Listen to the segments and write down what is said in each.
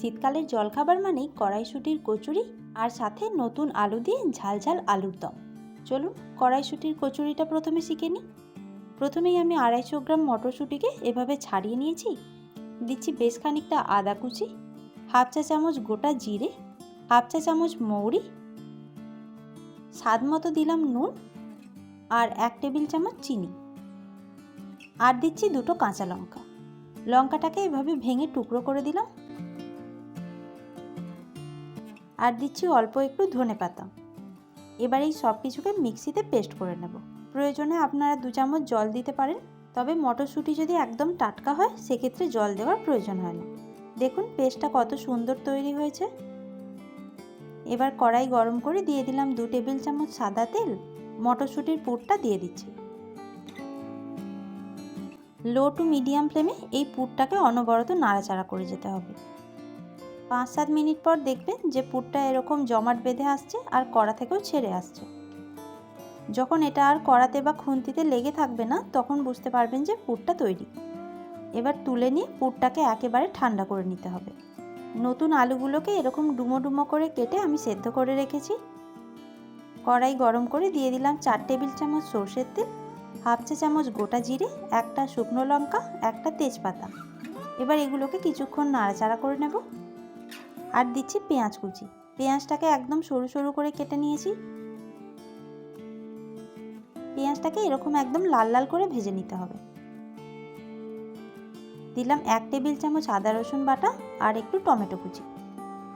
শীতকালের জলখাবার মানেই কড়াইশুটির কচুরি আর সাথে নতুন আলু দিয়ে ঝাল ঝাল আলুর দম। চলুন কড়াইশুটির কচুরিটা প্রথমে শিখে নিই। প্রথমেই আমি আড়াইশো গ্রাম মটরশুঁটিকে এভাবে ছাড়িয়ে নিয়েছি। দিচ্ছি বেশ খানিকটা আদা কুচি, হাফ চা চামচ গোটা জিরে, হাফ চা চামচ মৌরি, স্বাদ মতো দিলাম নুন আর এক টেবিল চামচ চিনি। আর দিচ্ছি দুটো কাঁচা লঙ্কা। লঙ্কাটাকে এভাবে ভেঙে টুকরো করে দিলাম। আর দিচ্ছি অল্প একটু ধনে পাতা। এবার এই সব কিছুকে মিক্সিতে পেস্ট করে নেব। প্রয়োজনে আপনারা দু চামচ জল দিতে পারেন, তবে মটরশুঁটি যদি একদম টাটকা হয়, সেক্ষেত্রে জল দেওয়ার প্রয়োজন হয় না। দেখুন, পেস্টটা কত সুন্দর তৈরি হয়েছে। এবার কড়াই গরম করে দিয়ে দিলাম দু টেবিল চামচ সাদা তেল। মটরশুঁটির পুরটা দিয়ে দিচ্ছি। লো টু মিডিয়াম ফ্লেমে এই পুরটাকে অনবরত নাড়াচাড়া করে যেতে হবে। পাঁচ সাত মিনিট পর দেখবেন যে পুরটা এরকম জমাট বেঁধে আসছে আর কড়া থেকেও ছেড়ে আসছে। যখন এটা আর কড়াতে বা খুন্তিতে লেগে থাকবে না, তখন বুঝতে পারবেন যে পুরটা তৈরি। এবার তুলে নিয়ে পুরটাকে একেবারে ঠান্ডা করে নিতে হবে। নতুন আলুগুলোকে এরকম ডুমো ডুমো করে কেটে আমি সেদ্ধ করে রেখেছি। কড়াই গরম করে দিয়ে দিলাম চার টেবিল চামচ সর্ষের তেল, হাফ চা চামচ গোটা জিরে, একটা শুকনো লঙ্কা, একটা তেজপাতা। এবার এগুলোকে কিছুক্ষণ নাড়াচাড়া করে নেব। আর দিচ্ছি পেঁয়াজ কুচি। পেঁয়াজটাকে একদম সরু সরু করে কেটে নিয়েছি। পেঁয়াজটাকে এরকম একদম লাল লাল করে ভেজে নিতে হবে। দিলাম এক টেবিল চামচ আদা রসুন বাটা আর একটু টমেটো কুচি।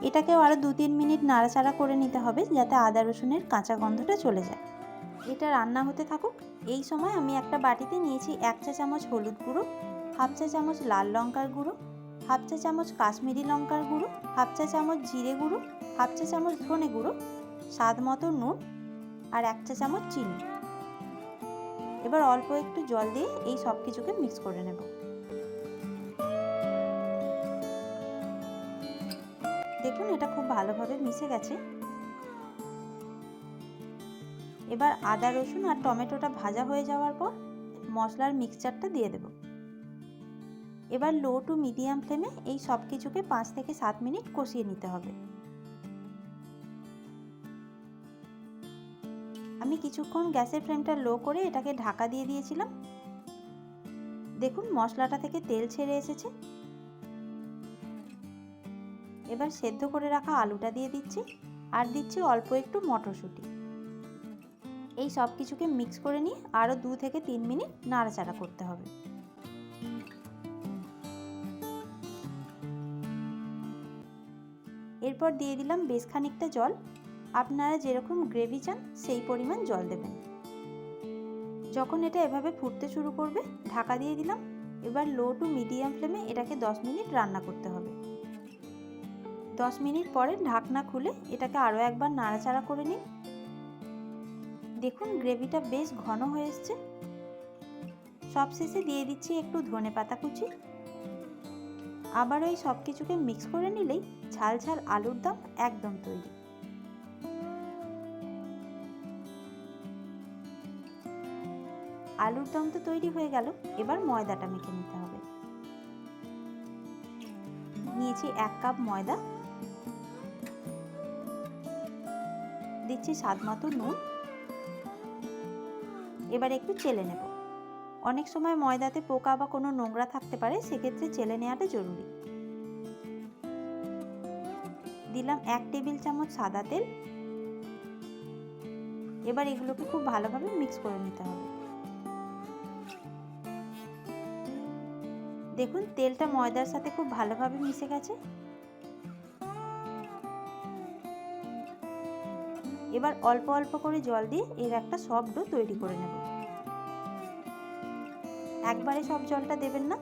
এটাকেও আরও দু তিন মিনিট নাড়াচাড়া করে নিতে হবে যাতে আদা রসুনের কাঁচা গন্ধটা চলে যায়। এটা রান্না হতে থাকুক। এই সময় আমি একটা বাটিতে নিয়েছি এক চা চামচ হলুদ গুঁড়ো, হাফ চা চামচ লাল লঙ্কার গুঁড়ো হাফ চা চামচ কাশ্মীরি লঙ্কার গুঁড়ো, হাফ চা চামচ জিরে গুঁড়ো, হাফ চা চামচ ধনে গুঁড়ো, স্বাদ মতো নুন আর এক চা চামচ চিনি। এবার অল্প একটু জল দিয়ে এই সব কিছুকে মিক্স করে নেব। দেখুন, এটা খুব ভালোভাবে মিশে গেছে। এবার আদা রসুন আর টমেটোটা ভাজা হয়ে যাওয়ার পর মশলার মিক্সচারটা দিয়ে দেব। এবার লো টু মিডিয়াম ফ্লেমে এই সব কিছুকে পাঁচ থেকে সাত মিনিট কষিয়ে নিতে হবে। আমি কিছুক্ষণ গ্যাসের ফ্লেমটা লো করে এটাকে ঢাকা দিয়ে দিয়েছিলাম। দেখুন মশলাটা থেকে তেল ছেড়ে এসেছে। এবার সেদ্ধ করে রাখা আলুটা দিয়ে দিচ্ছি, আর দিচ্ছি অল্প একটু মটরশুঁটি। এই সব কিছুকে মিক্স করে নিয়ে আরও দু থেকে তিন মিনিট নাড়াচাড়া করতে হবে। এরপর দিয়ে দিলাম বেশ খানিকটা জল। আপনারা যেরকম গ্রেভি চান, সেই পরিমাণ জল দেবেন। যখন এটা এভাবে ফুটতে শুরু করবে, ঢাকা দিয়ে দিলাম। এবার লো টু মিডিয়াম ফ্লেমে এটাকে দশ মিনিট রান্না করতে হবে। দশ মিনিট পরে ঢাকনা খুলে এটাকে আরও একবার নাড়াচাড়া করে নিন। দেখুন গ্রেভিটা বেশ ঘন হয়ে এসছে। সবশেষে দিয়ে দিচ্ছি একটু ধনে পাতা কুচি। আবারও এই সব কিছুকে মিক্স করে নিলেই ঝাল ঝাল আলুর দম একদম তৈরি। আলুর দম তো তৈরি হয়ে গেল, এবার ময়দাটা মেখে নিতে হবে। নিয়েছি এক কাপ ময়দা। দিচ্ছি স্বাদ মতো নুন। এবার একটু চেলে নেব। অনেক সময় ময়দাতে পোকা বা কোনো নোংরা থাকতে পারে, সেক্ষেত্রে চেলে নেওয়াটা জরুরি। দিলাম এক টেবিল চামচ সাদা তেল। এবার এগুলোকে খুব ভালোভাবে মিক্স করে নিতে হবে। দেখুন, তেলটা ময়দার সাথে খুব ভালোভাবে মিশে গেছে। এবার অল্প অল্প করে জল দিয়ে এর একটা সফট ডো তৈরি করে নেব। একবারে সব জলটা দেবেন না,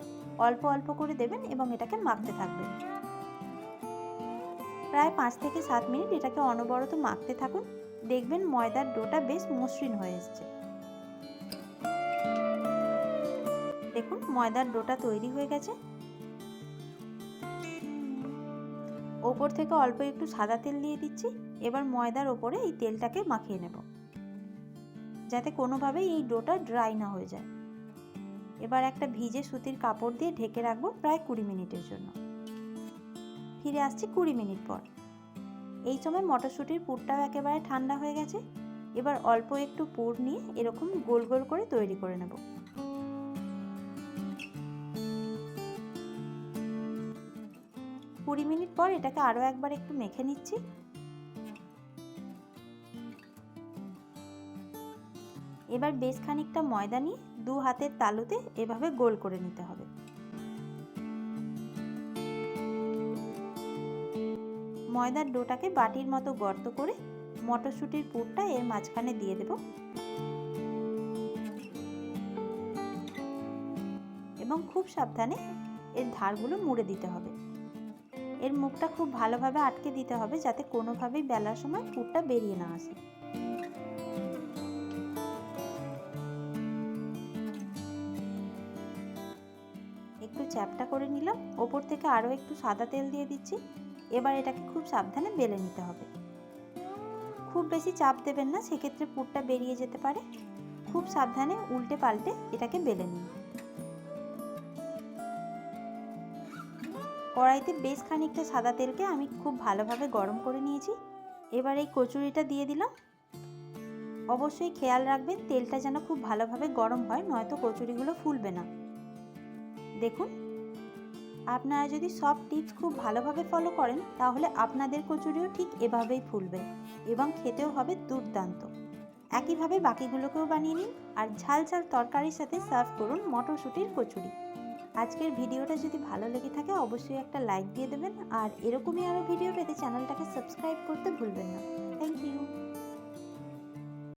অল্প অল্প করে দেবেন এবং এটাকে মাখতে থাকবেন। প্রায় পাঁচ থেকে সাত মিনিট এটাকে অনবরত মাখতে থাকুন, দেখবেন ময়দার ডোটা বেশ মসৃণ হয়ে এসছে। দেখুন, ময়দার ডোটা তৈরি হয়ে গেছে। ওপর থেকে অল্প একটু সাদা তেল দিয়ে দিচ্ছি, এবার ময়দার ওপরে এই তেলটাকে মাখিয়ে নেব, যাতে কোনোভাবেই এই ডোটা ড্রাই না হয়ে যায়। এবার একটা ভিজে সুতির কাপড় দিয়ে ঢেকে রাখব প্রায় কুড়ি মিনিটের জন্য। ফিরে আসছি কুড়ি মিনিট পর। এই সময় মটরশুঁটির পুরটাও একেবারে ঠান্ডা হয়ে গেছে। এবার অল্প একটু পুর নিয়ে এরকম গোল গোল করে তৈরি করে নেব। কুড়ি মিনিট পর এটাকে আরও একবার একটু মেখে নিচ্ছি। এবার বেশ খানিকটা ময়দা নিয়ে দু হাতের তালুতে এভাবে গোল করে নিতে হবে। ময়দার ডোটাকে বাটির মতো গর্ত করে মটরশুঁটির পুরটা এর মাঝখানে দিয়ে দেব। এবং খুব সাবধানে এর ধারগুলো মুড়ে দিতে হবে। এর মুখটা খুব ভালোভাবে আটকে দিতে হবে যাতে কোনোভাবেই বেলার সময় পুরটা বেরিয়ে না আসে। চ্যাপটা করে নিলাম। ওপর থেকে আরও একটু সাদা তেল দিয়ে দিচ্ছি। এবার এটাকে খুব সাবধানে বেলে নিতে হবে। খুব বেশি চাপ দেবেন না, সেক্ষেত্রে পুরটা বেরিয়ে যেতে পারে। খুব সাবধানে উল্টে পাল্টে এটাকে বেলে নিন। কড়াইতে বেশ খানিকটা সাদা তেলকে আমি খুব ভালোভাবে গরম করে নিয়েছি। এবার এই কচুরিটা দিয়ে দিলাম। অবশ্যই খেয়াল রাখবেন, তেলটা যেন খুব ভালোভাবে গরম হয়, নয়তো কচুরিগুলো ফুলবে না। দেখুন। আপনারা যদি সব টিপস খুব ভালোভাবে ফলো করেন, তাহলে আপনাদের কচুরিও ঠিক এভাবেই ফুলবে এবং খেতেও হবে দুর্দান্ত। একইভাবে বাকিগুলোকেও বানিয়ে নিন আর ঝাল ঝাল তরকারির সাথে সার্ভ করুন মটরশুঁটির কচুরি। আজকের ভিডিওটা যদি ভালো লেগে থাকে, অবশ্যই একটা লাইক দিয়ে দেবেন আর এরকমই আরও ভিডিও পেতে চ্যানেলটাকে সাবস্ক্রাইব করতে ভুলবেন না। Thank you.